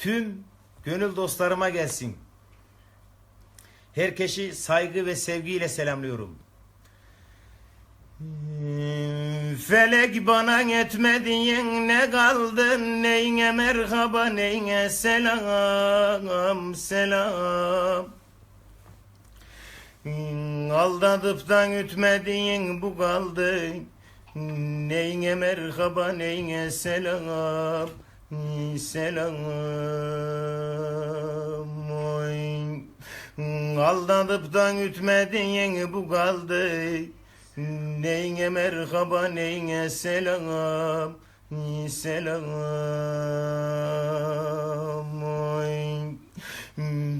tüm gönül dostlarıma gelsin. Herkesi saygı ve sevgiyle selamlıyorum. Felek bana etmediğin ne kaldı neyine merhaba neyine selam selam Aldatıp da ütmediğin bu kaldı Neyine merhaba neyine selam Selam. Oy. Aldatıp da ütmediğin bu kaldı. Neyine merhaba neyine selam? Selam. Oy.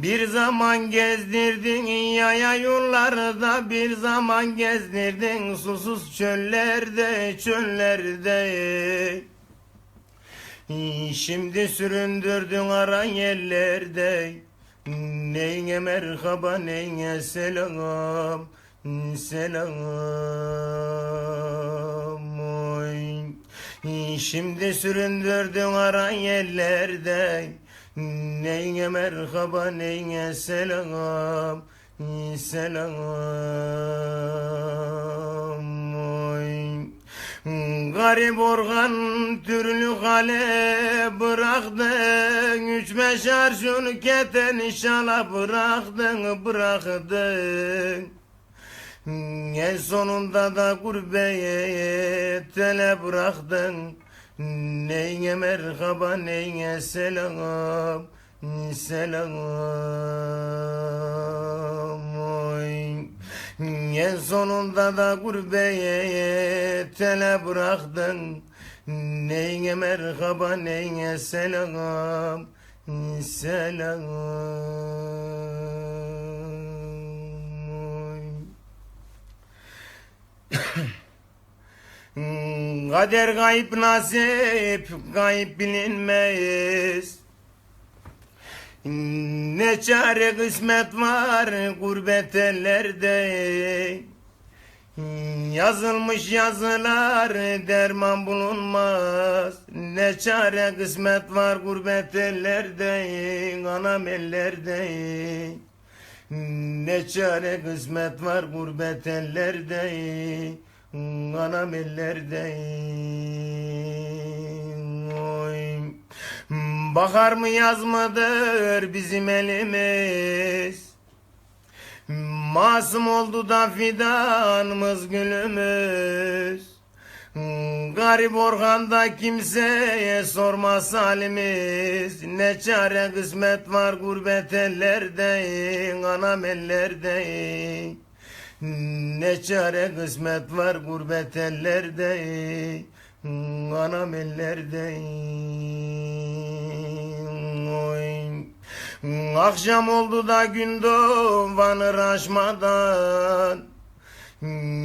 Bir zaman gezdirdin yaya yollarda Bir zaman gezdirdin susuz çöllerde çöllerde Şimdi süründürdün ara yerlerde. Neyine merhaba neyine selam. Selam. Oy. Şimdi süründürdün ara yerlerde. Neyine merhaba neyine selam. Selam. Oy. Garip organ türlü hale bıraktın Üç beş arşun keten inşallah bıraktın bıraktın En sonunda da gurbet tele bıraktın Neyine merhaba neyine selam Selam. Oy. En sonunda da gurbet tele bıraktın. Neyine merhaba neyine selam Selam. Kader kayıp nasip kayıp bilinmez Ne çare kısmet var gurbet ellerde? Yazılmış yazılar derman bulunmaz. Ne çare kısmet var gurbet ellerde Anam ellerde? Ne çare kısmet var gurbet ellerde Anam ellerde. Bahar mı yaz mıdır bizim elimiz? Masum oldu da fidanımız gülümüz. Garip organda kimseye sormaz halimiz Ne çare kısmet var gurbet ellerde Anam ellerde ne çare kısmet var gurbet ellerde Anam ellerde Oy. Akşam oldu da gün doğanır aşmadan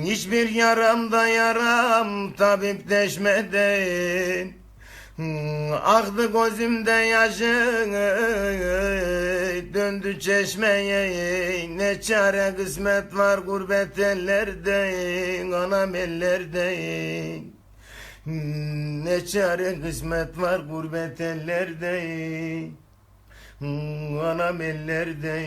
Hiçbir yaramda yaram tabip deşmeden. Aktı gözümde yaşın döndü çeşmeye. Ne çare kısmet var gurbet ellerde anam ellerde Ne çare kısmet var gurbet ellerde? Anam ellerde.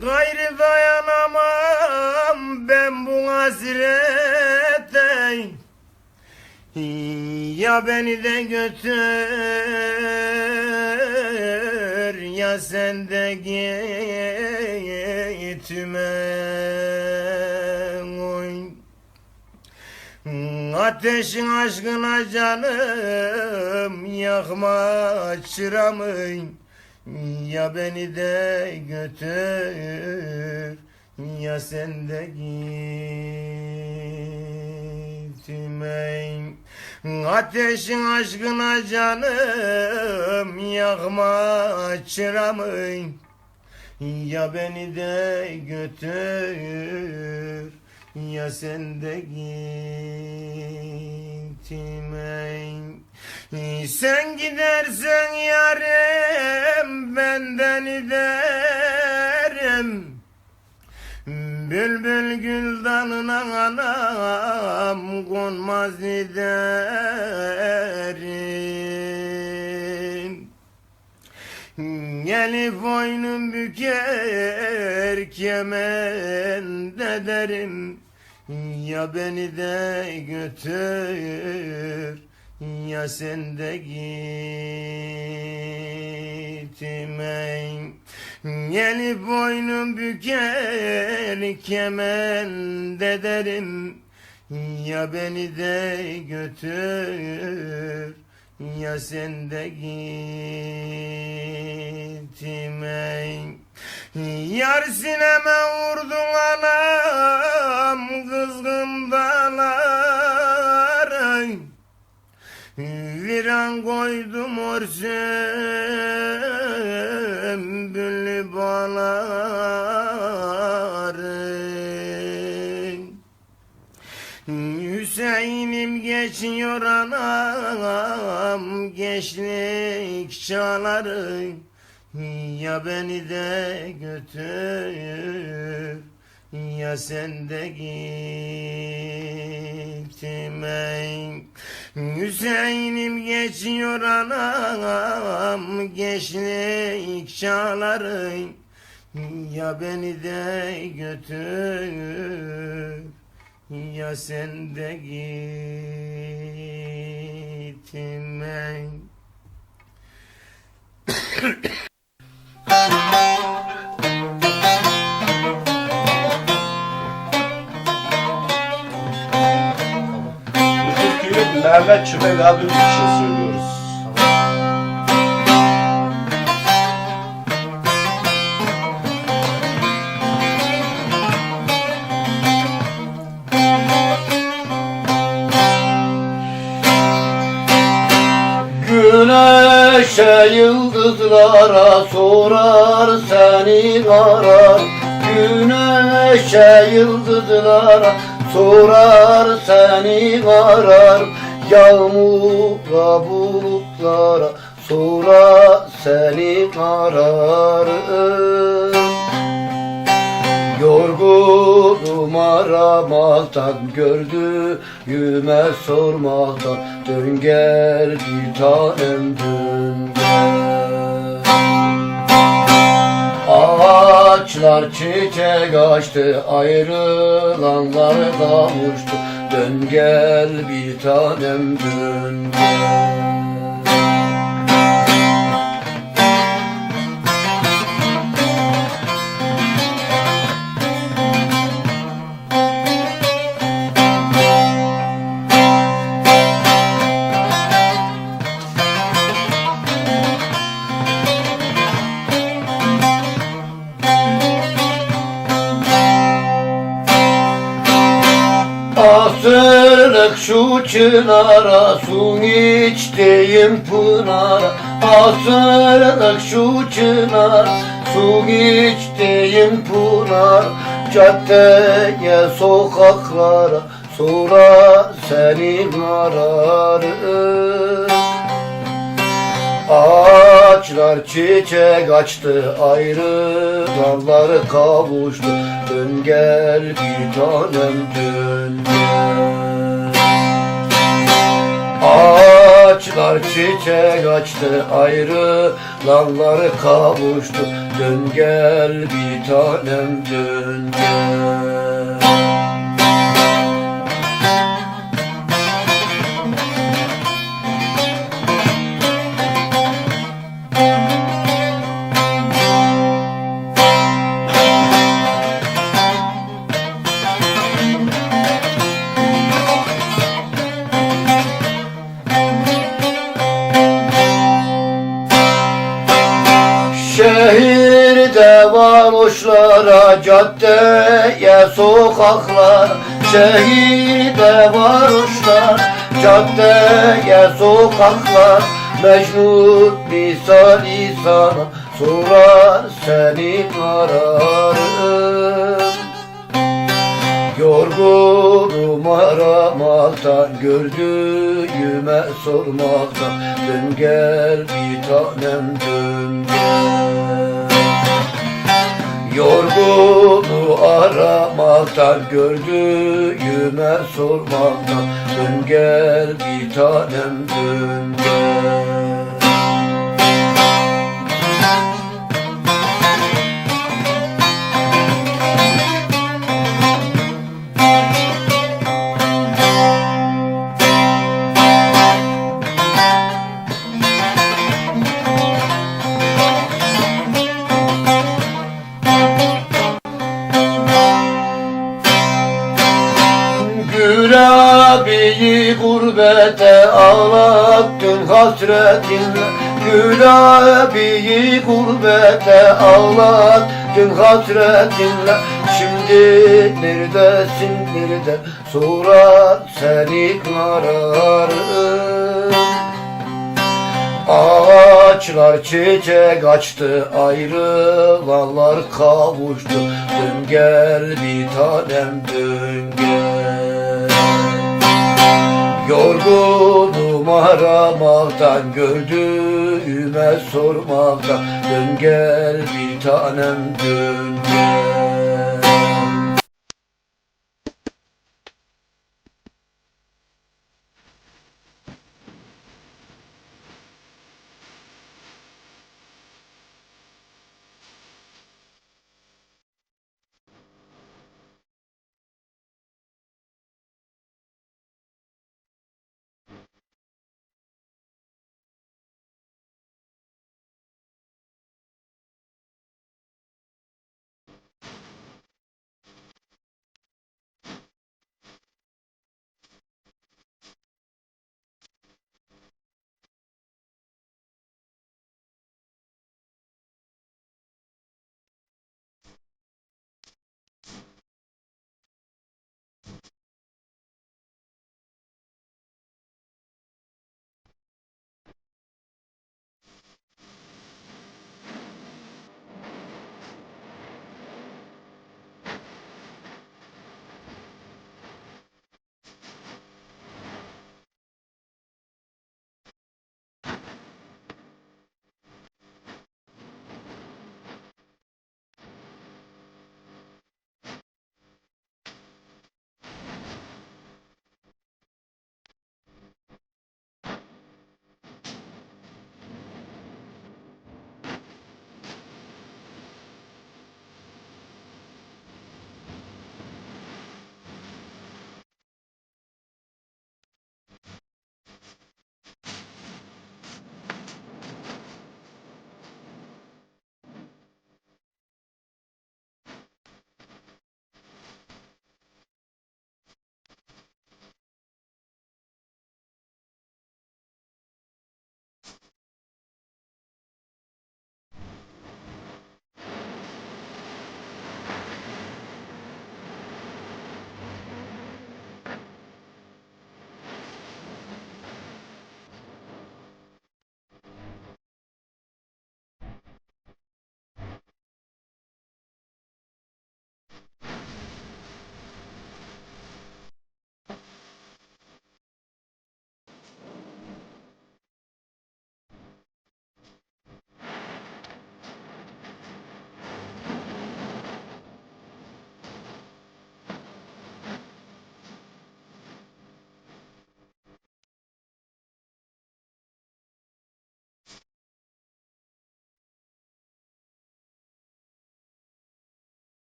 Gayrı dayanamam ben bu hasrete Ya beni de götür ya sen de gitme. Ateşin aşkına canım yakma çıramı ya beni de götür ya sen de gitme Ateşin aşkına canım yakma çıramı Ya beni de götür ya sen de gitme Sen gidersen yarım benden giderim Gül gül dalına anam konmaz giderim. Gelip boynum büker kemen derim. Ya beni de götür ya sen de gitme Gelip boynum büker kemen derim. Ya beni de götür ya sen de gitme Yar sineme vurdun anam kızgın dağlar Viran koydum or geçiyor anam gençlik çağları. Ya beni de götür ya sen de gitme Hüseyin'im geçiyor anam gençlik çağları. Ya beni de götür ya sen de gitme Türküyü Mehmet Çümek abim için söylüyoruz. Güneşe yıldızlara sorar seni arar. Güneşe yıldızlara sorar seni arar. Yağmura bulutlara sorar seni arar Yorgunum aramaktan gördüğüme sormaktan Dön gel bir tanem dön gel. Ağaçlar çiçek açtı ayrılanlar kavuştu Dön gel bir tanem dön gel şu çınara su içtiğim pınara Asırlık şu çınara su içtiğim pınar Caddeye sokaklara sonra seni ararım Ağaçlar çiçek açtı ayrı dalları kavuştu. Dön gel bir tanem dön gel Ağaçlar çiçek açtı ayrı dalları kavuştu. Dön gel bir tanem dön gel caddeye, sokaklar Şehirde varoşlar, caddeye, sokaklar Mecnun misali sana sorar seni ararım Yorgunum aramaktan Gördüğüme sormaktan Dön gel bir tanem dön gel Yorgunu aramaktan gördüğüme sormaktan Dön gel bir tanem dön gel ağlattın hasretinle Gül abiyi gurbete. Ağlattın hasretinle Şimdi neredesin nerede? Sorar seni ararım. Ağaçlar çiçek açtı ayrılanlar kavuştu. Dön gel bir tanem dön gel Yorgunum aramaktan gördüğüme sormaktan Dön gel bir tanem dön gel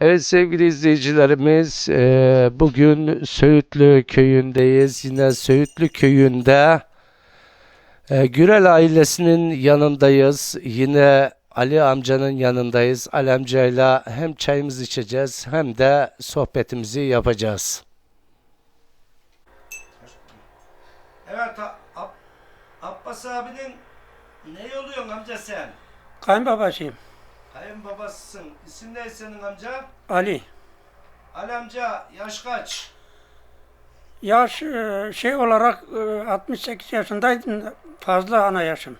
Evet sevgili izleyicilerimiz, eee, bugün Söğütlü köyündeyiz. Yine Söğütlü köyünde eee, Gürel ailesinin yanındayız. Yine Ali amcanın yanındayız. Ali amcayla hem çayımızı içeceğiz hem de sohbetimizi yapacağız. Evet Ab- Abbas abinin ne oluyorsun amca sen? Kayınbabasıyım. Kayınbabasısın. İsim ne senin amca? Ali. Ali amca yaş kaç? Yaş e, şey olarak e, 68 yaşındaydım. Fazla ana yaşım.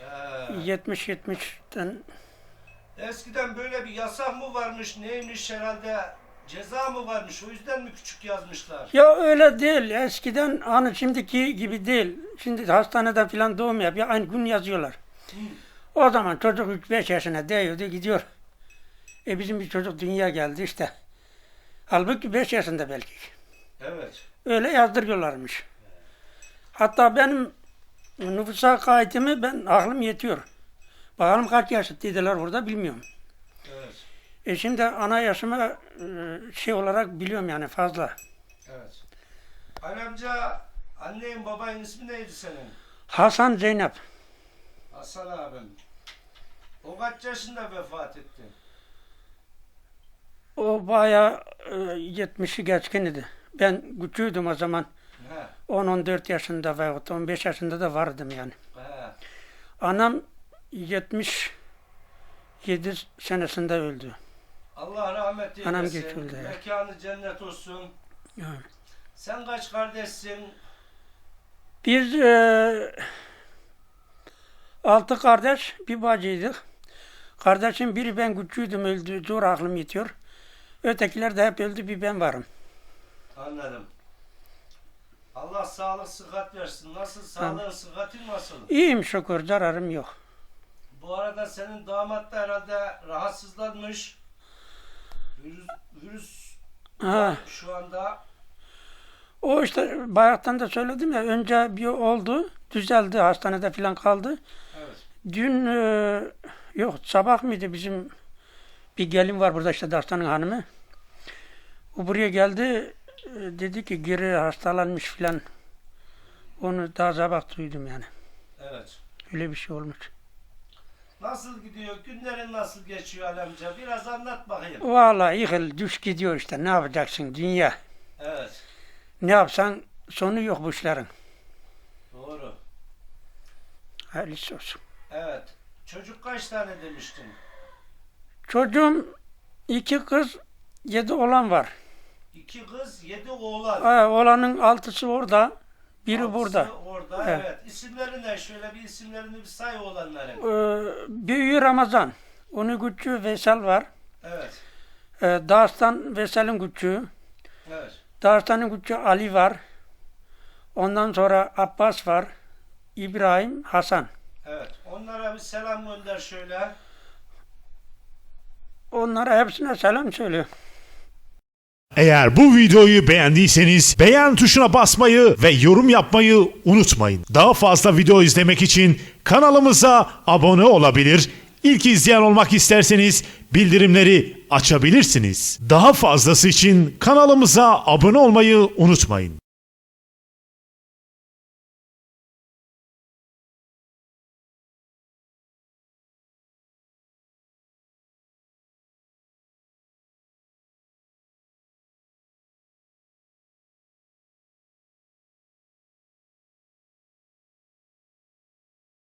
Ee, 70-70'ten eskiden böyle bir yasak mı varmış neymiş herhalde ceza mı varmış o yüzden mi küçük yazmışlar? Ya öyle değil. Eskiden hani şimdiki gibi değil. Şimdi hastanede falan doğum yapıyor. Aynı gün yazıyorlar. O zaman çocuk 3-5 yaşına değiyordu gidiyor. E bizim bir çocuk dünya geldi işte. Halbuki 5 yaşında belki. Evet. Öyle yazdırıyorlarmış. Hatta benim nüfusa kaydımı ben aklım yetiyor. Bakalım kaç yaşıt dediler burada bilmiyorum. Evet. E şimdi ana yaşımı e, şey olarak biliyorum yani fazla. Evet. Ali amca annenin babanın ismi neydi senin? Hasan Zeynep. Hasan abim. O kaç yaşında vefat etti? O bayağı e, 70'i geçkin idi. Ben küçüğüydüm o zaman. He. 10-14 yaşında veyahut 15 yaşında da vardım yani. He. Anam 77 senesinde öldü. Allah rahmet eylesin. Anam götürdü ya. Mekanı cennet olsun. Evet. Sen kaç kardeşsin? Biz e, altı kardeş, bir bacıydık. Kardeşim biri ben küçüğüydüm öldü, zor aklım yetiyor. Ötekiler de hep öldü, bir ben varım. Anladım. Allah sağlık sıhhat versin. Nasıl sağlığın sıhhatin nasıl? İyiyim şükür, zararım yok. Bu arada senin damat da herhalde rahatsızlanmış. Virüs, virüs Ha, şu anda o işte bayaktan da söyledim ya, önce bir oldu, düzeldi, hastanede falan kaldı. Dün, e, yok sabah mıydı bizim bir gelin var burada işte Dastan'ın hanımı. O buraya geldi, e, dedi ki geri hastalanmış filan. Onu daha sabah duydum yani. Evet. Öyle bir şey olmuş. Nasıl gidiyor? Günlerin nasıl geçiyor Ali amca? Biraz anlat bakayım. Vallahi yıkıl düş gidiyor işte ne yapacaksın dünya. Evet. Ne yapsan sonu yok bu işlerin. Doğru. Hayırlısı olsun. Evet. Çocuk kaç tane demiştin? Çocuğum iki kız yedi olan var. İki kız, yedi oğlan. Ha, oğlanın altısı orada. Biri Altısı burada. Orada Evet. evet. İsimleri ne? Şöyle bir isimlerini bir say oğlanların. Ee, büyüğü Ramazan. Onun küçüğü Veysel var. Evet. Ee, Dağıstan Veysel'in küçüğü. Evet. Dağıstan'ın küçüğü Ali var. Ondan sonra Abbas var. İbrahim, Hasan. Evet. Onlara bir selam gönder şöyle. Onlara hepsine selam söylüyor. Eğer bu videoyu beğendiyseniz beğen tuşuna basmayı ve yorum yapmayı unutmayın. Daha fazla video izlemek için kanalımıza abone olabilir, İlk izleyen olmak isterseniz bildirimleri açabilirsiniz. Daha fazlası için kanalımıza abone olmayı unutmayın.